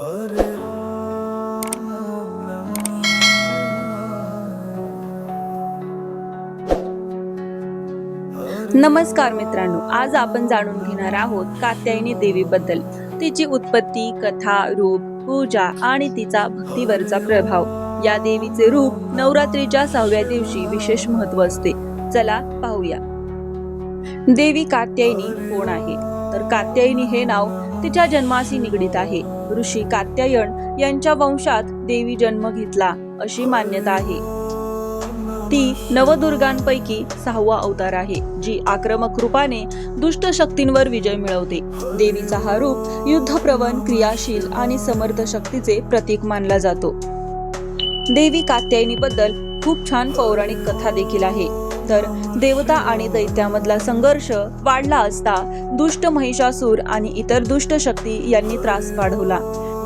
नमस्कार मित्रांनो आज आपण जाणून घेणार आहोत कात्यायनी देवीबद्दल. तिची उत्पत्ती कथा रूप पूजा आणि तिचा भक्तीवरचा प्रभाव. या देवीचे रूप नवरात्रीच्या सहाव्या दिवशी विशेष महत्त्व असते. चला पाहूया. देवी कात्यायनी कोण आहे? तर कात्यायनी हे नाव तिच्या जन्माशी निगडीत आहे. ऋषी कात्यायन यांच्या वंशात देवी जन्म घेतला अशी मान्यता आहे. ती नवदुर्गांपैकी सहावा अवतार आहे जी आक्रमक रूपाने दुष्ट शक्तींवर विजय मिळवते. देवीचा हा रूप युद्धप्रवण क्रियाशील आणि समर्थ शक्तीचे प्रतीक मानला जातो. देवी कात्यायनीबद्दल खूप छान पौराणिक कथा देखील आहे. तर देवता आणि दैत्यामधला संघर्ष वाढला असता दुष्ट महिषासूर आणि इतर दुष्ट शक्ती यांनी त्रास वाढवला.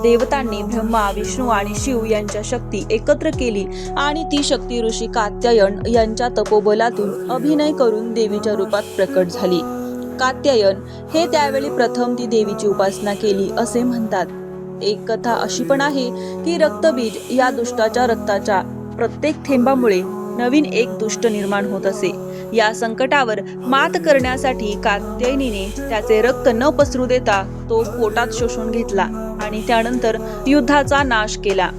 देवतांनी ब्रह्मा विष्णू आणि शिव यांच्या शक्ती एकत्र केली आणि ती शक्ती ऋषी कात्यायन यांच्या तपोबलातून अभिनय करून देवीच्या रूपात प्रकट झाली. कात्यायन हे त्यावेळी प्रथम ती देवीची उपासना केली असे म्हणतात. एक कथा अशी पण आहे की रक्तबीज या दुष्टाच्या रक्ताच्या प्रत्येक थेंबामुळे नवीन एक दुष्ट निर्माण होत असे. या संकटावर मात करण्यासाठी कात्यायनीने त्याचे रक्त न पसरू देता तो पोटात शोषून घेतला आणि त्यानंतर युद्धाचा नाश केला.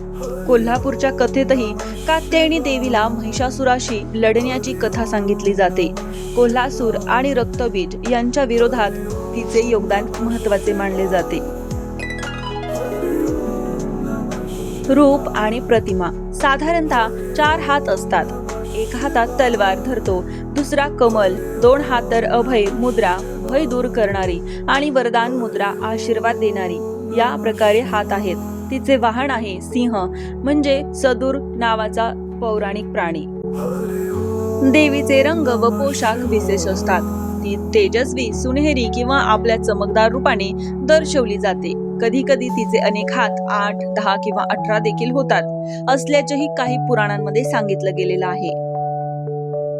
कोल्हापूरच्या कथेतही कात्यायनी देवीला महिषासुराशी लढण्याची कथा सांगितली जाते. कोल्हासूर आणि रक्तबीज यांच्या विरोधात तिचे योगदान महत्त्वाचे मानले जाते. रूप आणि प्रतिमा साधारणतः चार हात असतात. एक हातात तलवार धरतो. दुसरा कमल दोन हात तर अभय मुद्रा भय दूर करणारी आणि वरदान मुद्रा आशीर्वाद देणारी. या प्रकारे हात आहेत. तिचे वाहन आहे सिंह म्हणजे सदूर नावाचा पौराणिक प्राणी. देवीचे रंग व पोशाख विशेष असतात. ती तेजस्वी सुनेहरी किंवा आपल्या चमकदार रूपाने दर्शवली जाते. कधी कधी तिचे अनेक हात आठ दहा किंवा अठरा देखील होतात असल्याचेही काही पुराणांमध्ये सांगितलं गेलेलं आहे.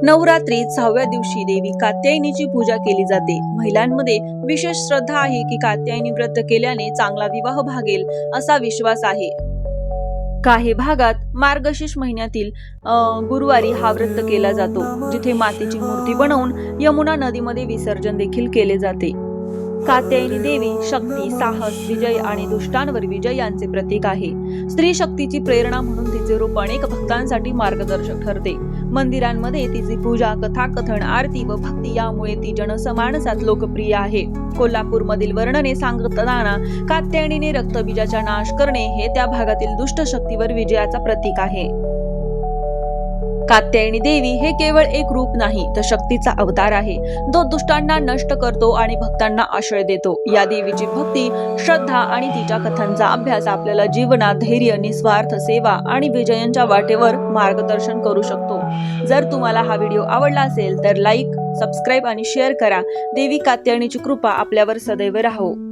नवरात्रीत सहाव्या दिवशी देवी कात्यायनीची पूजा केली जाते. महिलांमध्ये विशेष श्रद्धा आहे की कात्यायनी व्रत केल्याने चांगला विवाह भागेल असा विश्वास आहे. काही भागात मार्गशीर्ष महिन्यातील अं, गुरुवारी हा व्रत केला जातो जिथे मातीची मूर्ती बनवून यमुना नदीमध्ये विसर्जन देखील केले जाते. कात्यायनी देवी शक्ती साहस विजय आणि दुष्टांवर विजय यांचे प्रतीक आहे. स्त्री शक्तीची प्रेरणा म्हणून तिचे रूप अनेक भक्तांसाठी मार्गदर्शक ठरते. मंदिरांमध्ये तिची पूजा कथाकथन आरती व भक्ती यामुळे ती जनसमानसात लोकप्रिय आहे. कोल्हापूरमधील वर्णने सांगताना कात्यायनीने रक्तबीजाचा नाश करणे हे त्या भागातील दुष्ट शक्तीवर विजयाचा प्रतीक आहे. कात्यायनी देवी हे केवळ एक रूप नाही तर शक्तीचा अवतार आहे. तो दुष्टांना नष्ट करतो आणि भक्तांना आश्रय देतो. या देवीची भक्ती श्रद्धा आणि तिच्या कथांचा अभ्यास आपल्याला जीवनात धैर्य निस्वार्थ सेवा आणि विजयांच्या वाटेवर मार्गदर्शन करू शकतो. जर तुम्हाला हा व्हिडिओ आवडला असेल तर लाईक सबस्क्राईब आणि शेअर करा. देवी कात्यायनीची कृपा आपल्यावर सदैव राहो.